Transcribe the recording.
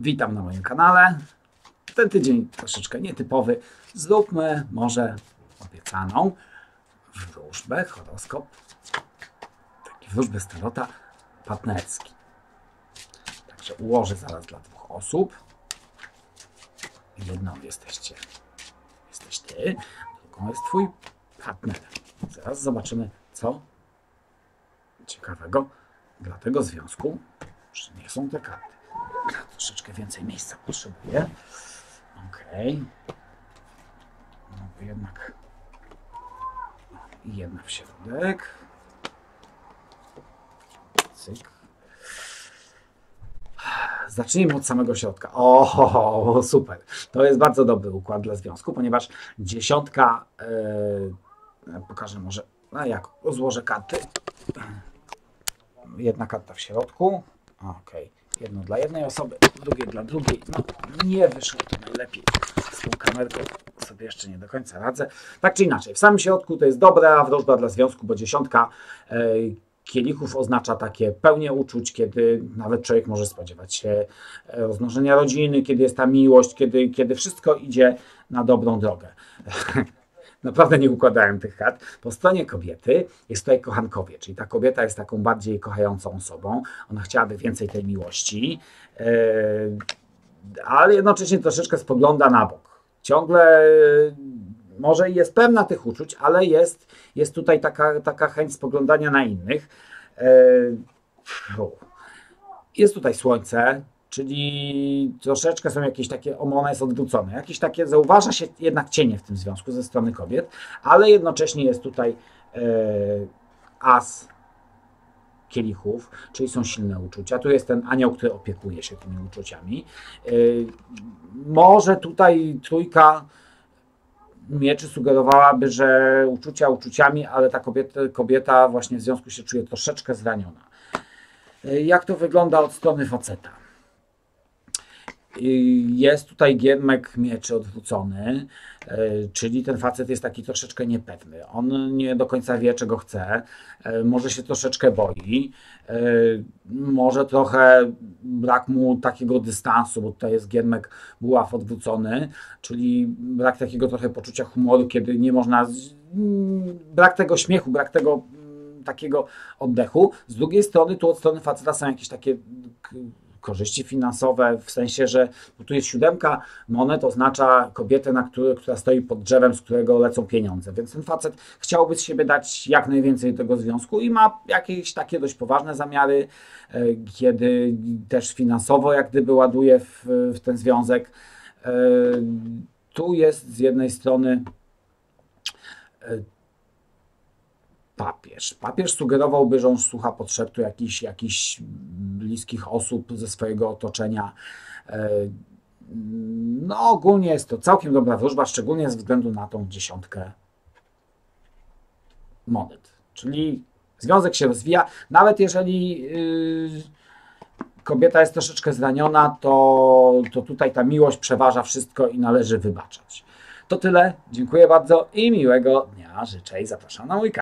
Witam na moim kanale. Ten tydzień troszeczkę nietypowy. Zróbmy może obiecaną wróżbę, horoskop, taki wróżbę starota partnerski. Także ułożę zaraz dla dwóch osób. Jedną jesteście, jesteś ty, drugą jest twój partner. Zaraz zobaczymy, co ciekawego dla tego związku przyniosą te karty. Troszeczkę więcej miejsca potrzebuję. Okej. No bo jednak jedna w środek. Cyk. Zacznijmy od samego środka. O, super. To jest bardzo dobry układ dla związku, ponieważ dziesiątka. Yy, pokażę może, a jak złożę karty. Jedna karta w środku. Okej. Jedno dla jednej osoby, drugie dla drugiej. No, nie wyszło to najlepiej. Z tą kamerką sobie jeszcze nie do końca radzę. Tak czy inaczej, w samym środku to jest dobra wróżba dla związku, bo dziesiątka e, kielichów oznacza takie pełnię uczuć, kiedy nawet człowiek może spodziewać się e, rozmnożenia rodziny, kiedy jest ta miłość, kiedy, kiedy wszystko idzie na dobrą drogę. Naprawdę nie układałem tych kart. Po stronie kobiety jest tutaj kochankowie, czyli ta kobieta jest taką bardziej kochającą osobą. Ona chciałaby więcej tej miłości, e, ale jednocześnie troszeczkę spogląda na bok. Ciągle może jest pewna tych uczuć, ale jest, jest tutaj taka, taka chęć spoglądania na innych. E, jest tutaj słońce, czyli troszeczkę są jakieś takie, ona jest odwrócone, jakieś takie, zauważa się jednak cienie w tym związku ze strony kobiet, ale jednocześnie jest tutaj e, as kielichów, czyli są silne uczucia. Tu jest ten anioł, który opiekuje się tymi uczuciami. E, może tutaj trójka mieczy sugerowałaby, że uczucia uczuciami, ale ta kobieta, kobieta właśnie w związku się czuje troszeczkę zraniona. E, jak to wygląda od strony faceta? Jest tutaj giermek mieczy odwrócony, e, czyli ten facet jest taki troszeczkę niepewny. On nie do końca wie, czego chce, e, może się troszeczkę boi, e, może trochę brak mu takiego dystansu, bo tutaj jest giermek buław odwrócony, czyli brak takiego trochę poczucia humoru, kiedy nie można, brak tego śmiechu, brak tego takiego oddechu. Z drugiej strony, tu od strony faceta są jakieś takie korzyści finansowe, w sensie, że tu jest siódemka monet, oznacza kobietę, na który, która stoi pod drzewem, z którego lecą pieniądze. Więc ten facet chciałby z siebie dać jak najwięcej tego związku i ma jakieś takie dość poważne zamiary, e, kiedy też finansowo jak gdyby ładuje w, w ten związek. E, tu jest z jednej strony e, papież. Papież sugerowałby, że on słucha podszeptu jakichś, jakichś bliskich osób ze swojego otoczenia. E, no, ogólnie jest to całkiem dobra wróżba, szczególnie ze względu na tą dziesiątkę monet. Czyli związek się rozwija, nawet jeżeli yy, kobieta jest troszeczkę zraniona, to, to tutaj ta miłość przeważa wszystko i należy wybaczać. To tyle. Dziękuję bardzo i miłego dnia życzę i zapraszam na mój.